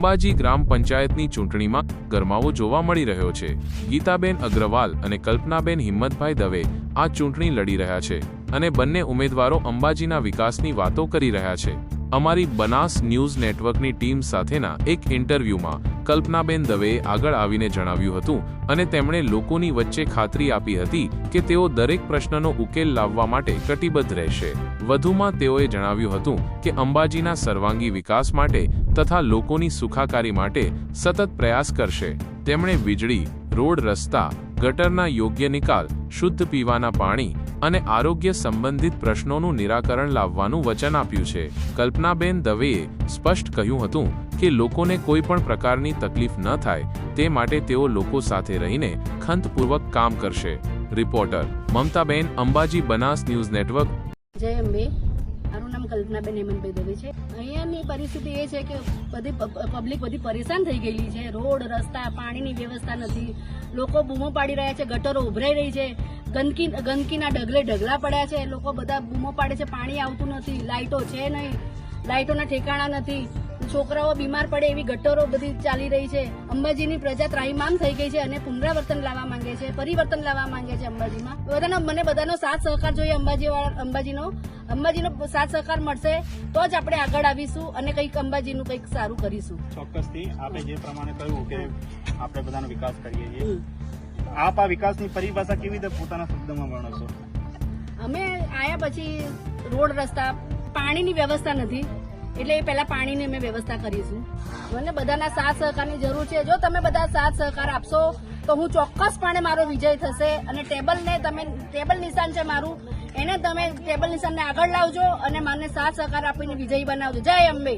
અંબાજી ગ્રામ પંચાયતની ચૂંટણીમાં ગરમાવો જોવા મળી રહ્યો છે. ગીતાબેન અગ્રવાલ અને કલ્પનાબેન હિંમતભાઈ દવે આ ચૂંટણી લડી રહ્યા છે અને બંને ઉમેદવારો અંબાજીના વિકાસની વાતો કરી રહ્યા છે. અમારી બનાસ ન્યૂઝ નેટવર્કની ટીમ સાથેના એક ઇન્ટરવ્યૂમાં કલ્પનાબેન દવેએ આગળ આવીને જણાવ્યું હતું અને તેમણે લોકોની વચ્ચે ખાતરી આપી હતી કે તેઓ દરેક પ્રશ્નનો ઉકેલ લાવવા માટે કટિબદ્ધ રહેશે. વધુમાં તેઓએ જણાવ્યું હતું કે અંબાજીના સર્વાંગી વિકાસ માટે તથા લોકોની સુખાકારી માટે સતત પ્રયાસ કરશે. તેમણે વીજળી, રોડ રસ્તા, ગટરના યોગ્ય નિકાલ, શુદ્ધ પીવાના પાણી અને આરોગ્ય સંબંધિત પ્રશ્નોનું નિરાકરણ લાવવાનું વચન આપ્યું છે. કલ્પનાબેન દવેએ સ્પષ્ટ કહ્યું હતું કે લોકોને કોઈ પણ પ્રકારની તકલીફ ન થાય, તે માટે તેઓ લોકો સાથે રહીને ખંતપૂર્વક કામ કરશે. Reporter Mamtaben Ambaji Banas news network. જય અંબે. મારું નામ કલ્પનાબેન હેમંતભાઈ દવે છે. અહીંયાની પરિસ્થિતિ એ છે કે બધી પબ્લિક બધી પરેશાન થઈ ગયેલી છે. રોડ, રસ્તા, પાણીની વ્યવસ્થા નથી. લોકો બૂમો પાડી રહ્યા છે, ગટરો ઉભરાઈ રહી છે. ગંદકી, ગંદકીના ડગલે ઢગલા પડ્યા છે. લોકો બધા બૂમો પાડે છે, પાણી આવતું નથી લાઇટો છે નહીં. લાઇટોના ઠેકાણા નથી. છોકરાઓ બીમાર પડે એવી ગટરો બધી ચાલી રહી છે. અંબાજીની પ્રજા ત્રાહીમામ થઈ ગઈ છે અને પુનરાવર્તન લાવવા માંગે છે પરિવર્તન લાવવા માંગે છે અંબાજીમાં. બધાનો મને બધાનો સાથ સહકાર જોઈએ અંબાજી અંબાજીનો. અંબાજીનો સાથ સહકાર મળશે તો જ આપણે આગળ આવીશું અને કંઈક અંબાજીનું કંઈક સારું કરીશું. ચોક્કસથી આપણે જે પ્રમાણે કહ્યું કે આપણે બધાનો વિકાસ કરીએ છીએ. આપ આ વિકાસની પરિભાષા કેવી રીતે પોતાના શબ્દમાં વર્ણવશો? અમે આયા પછી રોડ રસ્તા પાણીની વ્યવસ્થા નથી. એટલે એ પહેલા પાણીની અમે વ્યવસ્થા કરીશું મને બધાના સાથ સહકારની જરૂર છે. જો તમે બધા સાથ સહકાર આપશો, તો હું ચોક્કસપણે મારો વિજય થશે અને ટેબલને તમે, ટેબલ નિશાન છે મારું, એને તમે ટેબલ નિશાનને આગળ લાવજો અને મને સાથ સહકાર આપીને વિજયી બનાવજો. જય અંબે.